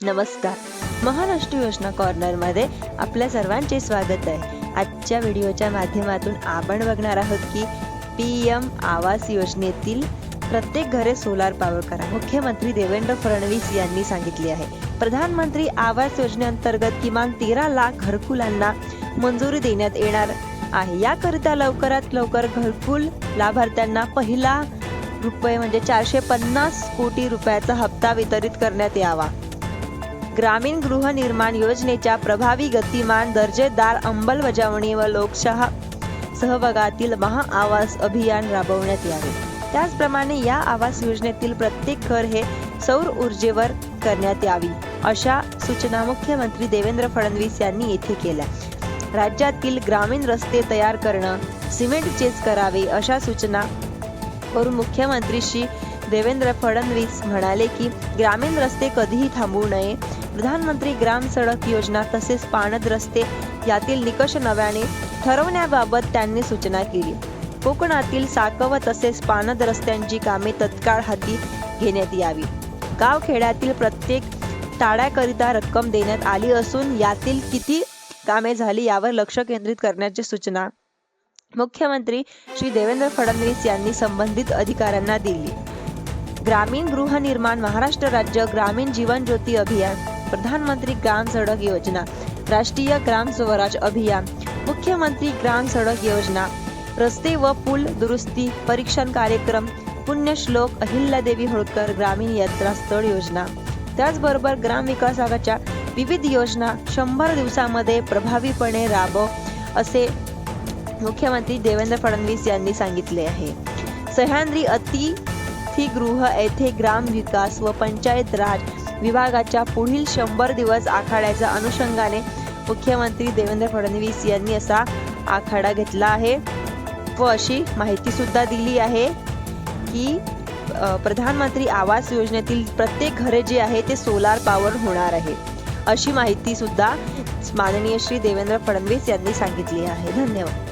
नमस्कार. महाराष्ट्र योजना कॉर्नरमध्ये आपल्या सर्वांचे स्वागत आहे. आजच्या व्हिडिओच्या माध्यमातून आपण बघणार आहोत की पी एम आवास योजनेतील प्रत्येक घरे सोलार पॉवर करा. मुख्यमंत्री देवेंद्र फडणवीस यांनी सांगितले आहे. प्रधानमंत्री आवास योजनेअंतर्गत किमान तेरा लाख घरकुलांना मंजुरी देण्यात येणार आहे. याकरिता लवकरात लवकर घरकुल लाभार्थ्यांना पहिला रुपये म्हणजे चारशे पन्नास कोटी रुपयाचा हप्ता वितरित करण्यात यावा. ग्रामीण गृहनिर्माण योजनेच्या प्रभावी गतिमान दर्जेदार अंमलबजावणी व लोकशाह सहभागातील महाआवास अभियान राबवण्यात यावे. त्याचप्रमाणे या आवास योजनेतील प्रत्येक घर हे सौर ऊर्जेवर करण्यात यावी अशा सूचना मुख्यमंत्री देवेंद्र फडणवीस यांनी येथे केल्या. राज्यातील ग्रामीण रस्ते तयार करणं सिमेंटचेच करावे अशा सूचना करून मुख्यमंत्री श्री देवेंद्र फडणवीस म्हणाले की ग्रामीण रस्ते कधीही थांबू नये प्रधानमंत्री ग्राम सडक योजना तसेच पाणद रस्ते यातील निकष नव्याने ठरवण्याबाबत त्यांनी सूचना केली. कोकणातील साकव तसेच पाणद रस्त्यांची कामे तत्काळ हाती घेण्यात यावी. गावखेड्यातील प्रत्येक टाळ्याकरिता रक्कम देण्यात आली असून यातील किती कामे झाली यावर लक्ष केंद्रित करण्याची सूचना मुख्यमंत्री श्री देवेंद्र फडणवीस यांनी संबंधित अधिकाऱ्यांना दिली. ग्रामीण गृहनिर्माण महाराष्ट्र राज्य ग्रामीण जीवन ज्योती अभियान प्रधानमंत्री ग्राम सडक योजना राष्ट्रीय ग्राम स्वराज अभियान मुख्यमंत्री ग्राम सडक योजना रस्ते व पूल दुरुस्ती परीक्षण कार्यक्रम पुण्यश्लोक अहिल्यादेवी होळकर ग्रामीण यात्रा स्थळ योजना. त्याचबरोबर ग्राम विकासाच्या विविध योजना शंभर दिवसामध्ये प्रभावीपणे राबव असे मुख्यमंत्री देवेंद्र फडणवीस यांनी सांगितले आहे. सह्याद्री अतिथीगृह येथे ग्राम विकास व पंचायत राज विभागाच्या पुढील शंभर दिवस आखाड्याच्या अनुषंगाने मुख्यमंत्री देवेंद्र फडणवीस यांनी असा आखाडा घेतला आहे. व अशी माहिती सुद्धा दिली आहे की प्रधानमंत्री आवास योजनेतील प्रत्येक घरे जी आहे ते सोलार पॉवर होणार आहे. अशी माहिती सुद्धा माननीय श्री देवेंद्र फडणवीस यांनी सांगितली आहे. धन्यवाद.